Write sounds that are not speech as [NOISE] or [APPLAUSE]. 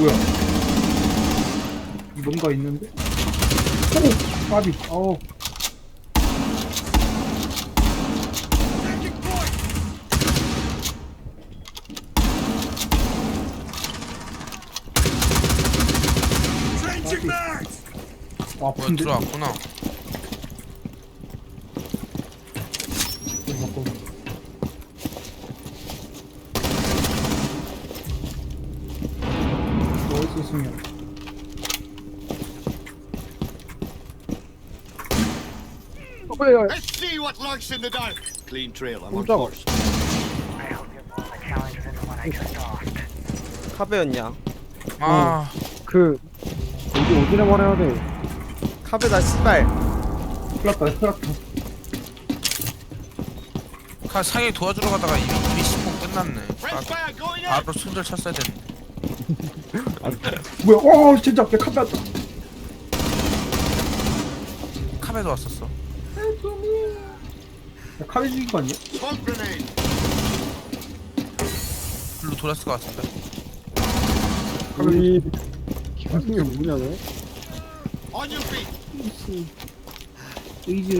뭐야? 뭔가 있는데? 오! 까비. 아, 뭐야 아픈데? 들어왔구나 어디서 승려? Let's see what lurks in the dark. Clean trail. I'm on 깜짝아. course. 카베였냐? 아 그 어디 어디나 말해야 돼. 카베다 씨발 큰일 났다. 카 상해 도와주러 가다가 이미 이미 시폭 끝났네 아, fire going in. 바로 손절 쳤어야 됐네 [LAUGHS] 뭐야, 어, 진짜, 내 카페 왔다. 카메도 왔었어 야, 카페 죽인 거 아니야? 글로 돌았을 것 같은데 우리 기분이 뭐냐 너? 에이지